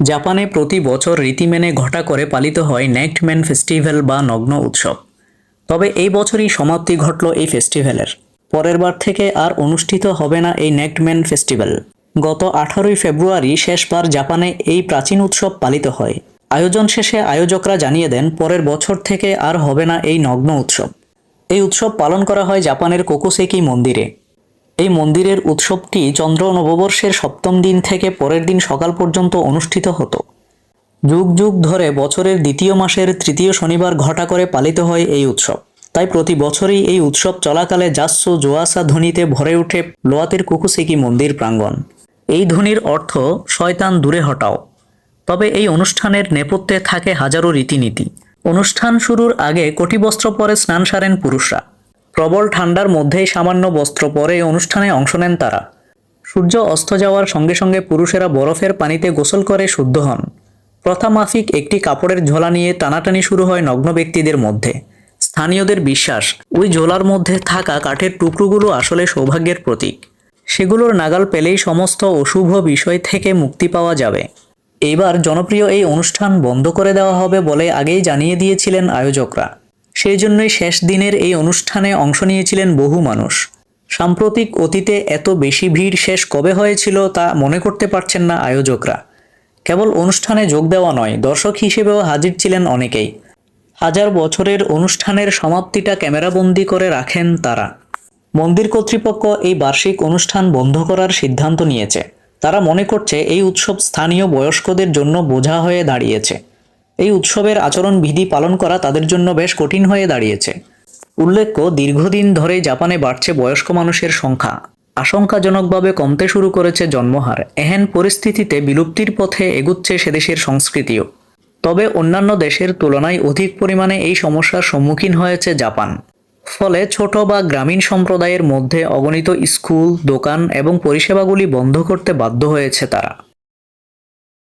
জাপানে প্রতি বছর রীতি মেনে ঘটা করে পালিত হয় নেক্ট ম্যান ফেস্টিভ্যাল বা নগ্ন উৎসব। তবে এই বছরই সমাপ্তি ঘটল এই ফেস্টিভ্যালের। পরের বার থেকে আর অনুষ্ঠিত হবে না এই নেক্ট ম্যান ফেস্টিভ্যাল। গত আঠারোই ফেব্রুয়ারি শেষবার জাপানে এই প্রাচীন উৎসব পালিত হয়। আয়োজন শেষে আয়োজকরা জানিয়ে দেন, পরের বছর থেকে আর হবে না এই নগ্ন উৎসব। এই উৎসব পালন করা হয় জাপানের কোকোসেকি মন্দিরে। এই মন্দিরের উৎসবটি চন্দ্র নববর্ষের সপ্তম দিন থেকে পরের দিন সকাল পর্যন্ত অনুষ্ঠিত হতো। যুগ যুগ ধরে বছরের দ্বিতীয় মাসের তৃতীয় শনিবার ঘটা করে পালিত হয় এই উৎসব। তাই প্রতি বছরই এই উৎসব চলাকালে জাসো জোয়াসা ধ্বনিতে ভরে ওঠে লোয়াতের কুকুসেকি মন্দির প্রাঙ্গণ। এই ধ্বনির অর্থ, শয়তান দূরে হটাও। তবে এই অনুষ্ঠানের নেপথ্যে থাকে হাজারো রীতিনীতি। অনুষ্ঠান শুরুর আগে কোটি বস্ত্র পরে স্নান সারেন পুরুষরা। প্রবল ঠান্ডার মধ্যেই সামান্য বস্ত্র পরে এই অনুষ্ঠানে অংশ নেন তারা। সূর্য অস্ত যাওয়ার সঙ্গে সঙ্গে পুরুষেরা বরফের পানিতে গোসল করে শুদ্ধ হন। প্রথা মাফিক একটি কাপড়ের ঝোলা নিয়ে টানাটানি শুরু হয় নগ্ন ব্যক্তিদের মধ্যে। স্থানীয়দের বিশ্বাস, ওই ঝোলার মধ্যে থাকা কাঠের টুকরোগুলো আসলে সৌভাগ্যের প্রতীক। সেগুলোর নাগাল পেলেই সমস্ত অশুভ বিষয় থেকে মুক্তি পাওয়া যাবে। এইবার জনপ্রিয় এই অনুষ্ঠান বন্ধ করে দেওয়া হবে বলে আগেই জানিয়ে দিয়েছিলেন আয়োজকরা। সেই জন্যই শেষ দিনের এই অনুষ্ঠানে অংশ নিয়েছিলেন বহু মানুষ। সাম্প্রতিক অতীতে এত বেশি ভিড় শেষ কবে হয়েছিল তা মনে করতে পারছেন না আয়োজকরা। কেবল অনুষ্ঠানে যোগ দেওয়া নয়, দর্শক হিসেবেও হাজির ছিলেন অনেকেই। হাজার বছরের অনুষ্ঠানের সমাপ্তিটা ক্যামেরাবন্দি করে রাখেন তারা। মন্দির কর্তৃপক্ষ এই বার্ষিক অনুষ্ঠান বন্ধ করার সিদ্ধান্ত নিয়েছে। তারা মনে করছে এই উৎসব স্থানীয় বয়স্কদের জন্য বোঝা হয়ে দাঁড়িয়েছে। এই উৎসবের আচরণবিধি পালন করা তাদের জন্য বেশ কঠিন হয়ে দাঁড়িয়েছে। উল্লেখ্য, দীর্ঘদিন ধরে জাপানে বাড়ছে বয়স্ক মানুষের সংখ্যা। আশঙ্কাজনকভাবে কমতে শুরু করেছে জন্মহার। এহেন পরিস্থিতিতে বিলুপ্তির পথে এগুচ্ছে সেদেশের সংস্কৃতিও। তবে অন্যান্য দেশের তুলনায় অধিক পরিমাণে এই সমস্যার সম্মুখীন হয়েছে জাপান। ফলে ছোট বা গ্রামীণ সম্প্রদায়ের মধ্যে অগণিত স্কুল, দোকান এবং পরিষেবাগুলি বন্ধ করতে বাধ্য হয়েছে তারা।